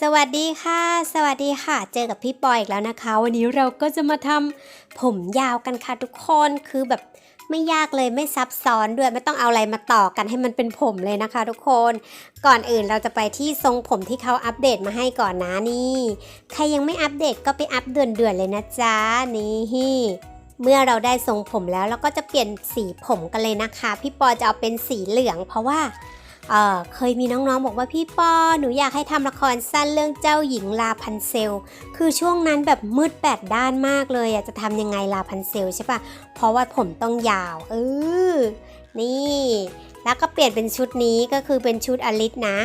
สวัสดีค่ะ สวัสดีค่ะ เจอกับพี่ปอยอีกแล้วนะคะ วันนี้เราก็จะมาทำผมยาวกันค่ะทุกคนคือแบบไม่ยากเลยไม่ซับซ้อนด้วยไม่ต้องเอาอะไรมาต่อกันให้มันเป็นผมเลยนะคะ ทุกคนก่อนอื่นเราจะไปที่ทรงผมที่เขาอัปเดตมาให้ก่อนนะนี่ใครยังไม่อัปเดตก็ไปอัปเดือนๆเลยนะจ๊ะนี่เมื่อเราได้ทรงผมแล้วเราก็จะเปลี่ยนสีผมกันเลยนะคะ พี่ปอจะเอาเป็นสีเหลือง เพราะว่า เออเคยมีน้องๆบอกว่าพี่ปอหนูอยากให้ทำละครสั้นเรื่องเจ้าหญิงลาพันเซล คือช่วงนั้นแบบมืดแปดด้านมากเลยอะจะทำยังไงลาพันเซลใช่ปะเพราะว่าผมต้องยาวเออนี่ แล้วก็เปลี่ยนเป็นชุดนี้ก็คือเป็นชุดอลิสนะ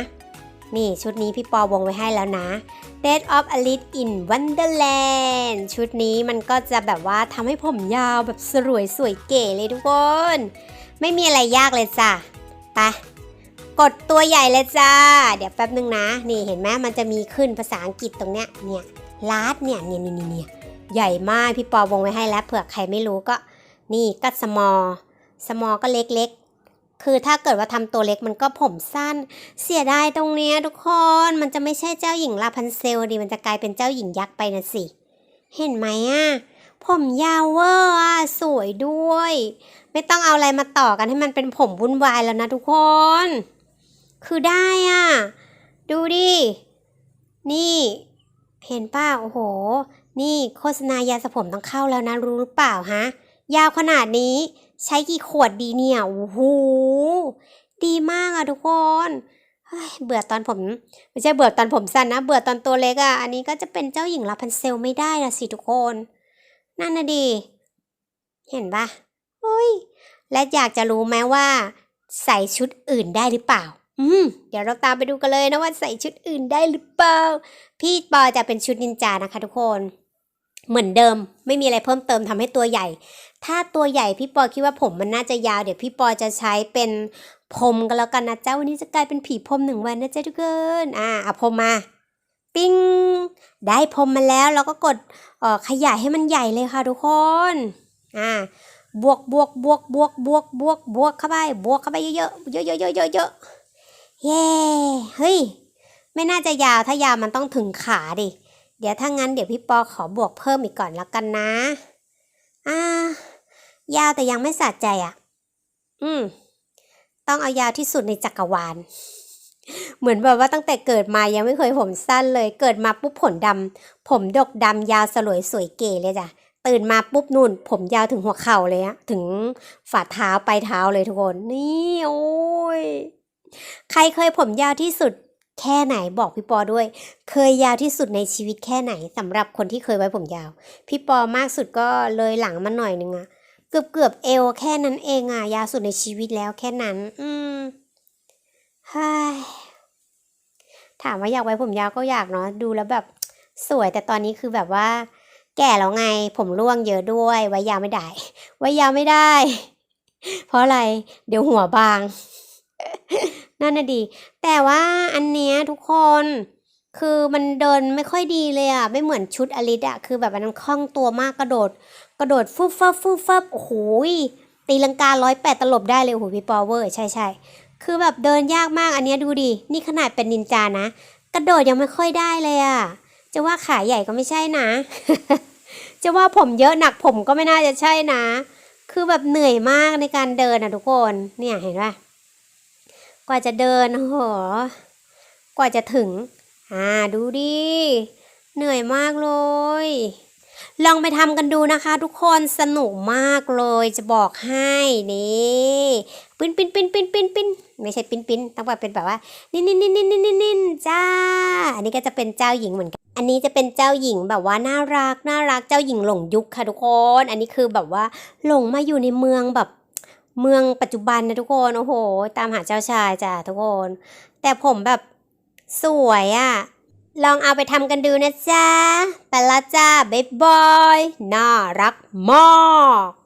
นี่ชุดนี้พี่ปอวงไว้ให้แล้วนะ Dead of Alice in Wonderland ชุดนี้มันก็จะแบบว่าทำให้ผมยาวแบบสวยสวยเก๋เลยทุกคน ไม่มีอะไรยากเลยจ้ะไป กดตัวใหญ่เลยจ้า เดี๋ยวแป๊บนึงนะ นี่เห็นไหมมันจะมีขึ้นภาษาอังกฤษตรงเนี้ย เนี่ยลาดเนี่ยเนี่ยเนี่ยเนี่ยใหญ่มากพี่ปอวงไว้ให้แล้วเผื่อใครไม่รู้ก็ นี่ก็สมอสมอก็เล็กๆ คือถ้าเกิดว่าทำตัวเล็กมันก็ผมสั้น เสียดายตรงเนี้ยทุกคน มันจะไม่ใช่เจ้าหญิงลาพันเซลดิ มันจะกลายเป็นเจ้าหญิงยักษ์ไปนะสิ เห็นไหมอะ ผมยาวเวอร์อะสวยด้วย ไม่ต้องเอาอะไรมาต่อกันให้มันเป็นผมวุ่นวายแล้วนะทุกคน คือได้อะ ดูดิ นี่ เห็นป้าโอ้โห นี่โฆษณายาสระผมต้องเข้าแล้วนะรู้หรือเปล่าฮะ ยาวขนาดนี้ ใช้กี่ขวดดีเนี่ย โอ้โห ดีมากอะทุกคนเฮ้ยเบื่อตอนผมไม่ใช่เบื่อตอนผมสั้นนะ เบื่อตอนตัวเล็กอะ อันนี้ก็จะเป็นเจ้าหญิงลาพันเซลไม่ได้ละสิทุกคน นั่นนะดี เห็นปะเฮ้ย และอยากจะรู้ไหมว่า ใส่ชุดอื่นได้หรือเปล่า อืม เดี๋ยวเราตามไปดูกันเลยนะว่าใส่ชุดอื่นได้หรือเปล่า พี่ปอจะเป็นชุดนินจานะคะทุกคน เหมือนเดิม ไม่มีอะไรเพิ่มเติมทำให้ตัวใหญ่ ถ้าตัวใหญ่พี่ปอคิดว่าผมมันน่าจะยาว เดี๋ยวพี่ปอจะใช้เป็นพรมกันแล้วกันนะเจ้าวันนี้จะกลายเป็นผีพรมหนึ่งวันนะเจ้าทุกคนอ่าเอาพรมมา ปิ้ง ได้พรมมาแล้วเราก็กดเอ่อขยายให้มันใหญ่เลยค่ะทุกคน อ่าบวกบวกบวกบวกบวกบวกบวกเข้าไปบวกเข้าไปเยอะๆเยอะๆเยอะๆเยอะๆ เย้เฮ้ย ไม่น่าจะยาวถ้ายาวมันต้องถึงขาดิ เดี๋ยวถ้างั้นเดี๋ยวพี่ปอขอบวกเพิ่มอีกก่อนแล้วกันนะ อ่า ยาวแต่ยังไม่สะใจอะ อืม ต้องเอายาวที่สุดในจักรวาล เหมือนแบบว่าตั้งแต่เกิดมายังไม่เคยผมสั้นเลย เกิดมาปุ๊บผลดำ ผมดกดำยาวสลวยสวยเก๋เลยจ้ะ ตื่นมาปุ๊บนุ่น ผมยาวถึงหัวเข่าเลยอะถึงฝ่าเท้าไปลายเท้าเลยทุกคน นี่โอ้ย ใครเคยผมยาวที่สุดแค่ไหนบอกพี่ปอด้วย เคยยาวที่สุดในชีวิตแค่ไหนสำหรับคนที่เคยไว้ผมยาว พี่ปอมากสุดก็เลยหลังมาหน่อยนึงอะเกือบเกือบเอวแค่นั้นเองอะยาวสุดในชีวิตแล้วแค่นั้น อืมเฮ้ยถามว่าอยากไว้ผมยาวก็อยากเนาะดูแล้วแบบสวยแต่ตอนนี้คือแบบว่า แก่แล้วไงผมร่วงเยอะด้วย ไว้ยาวไม่ได้ ไว้ยาวไม่ได้ เพราะอะไร เดี๋ยวหัวบาง นั่นน่ะดี แต่ว่าอันเนี้ยทุกคนคือมันเดินไม่ค่อยดีเลยอะไม่เหมือนชุดอลิสอะคือแบบอันคล่องตัวมากกระโดด กระโดดฟุบฟับฟุบฟับโอ้โหยตีลังการ้อยแปดตลบได้เลยโอ้โหพี่ปอเวอร์ใช่ใช่คือแบบเดินยากมากอันเนี้ยดูดินี่ขนาดเป็นนินจานะกระโดดยังไม่ค่อยได้เลยอะจะว่าขาใหญ่ก็ไม่ใช่นะ จะว่าผมเยอะหนักผมก็ไม่น่าจะใช่นะ คือแบบเหนื่อยมากในการเดินอะทุกคนเนี่ยเห็นปะ กว่าจะเดินโอ้โหกว่าจะถึง อ่าดูดิ เหนื่อยมากเลย ลองไปทำกันดูนะคะทุกคนสนุกมากเลยจะบอกให้นี่ปิ้นปิ้นปิ้นปิ้นปิ้นปิ้นไม่ใช่ปิ้นปิ้นต้องแบบเป็นแบบว่า นินนินนินนินนินนินนินจ้า อันนี้ก็จะเป็นเจ้าหญิงเหมือนกัน อันนี้จะเป็นเจ้าหญิงแบบว่าน่ารักน่ารักเจ้าหญิงหลงยุคค่ะทุกคน อันนี้คือแบบว่าหลงมาอยู่ในเมืองแบบ เมืองปัจจุบันนะทุกคนโอ้โห ตามหาเจ้าชายจ้ะทุกคน แต่ผมแบบสวยอะ่ะ ลองเอาไปทำกันดูนะจ๊ะไปละจ้าบ๊ายบาย น่ารักมาก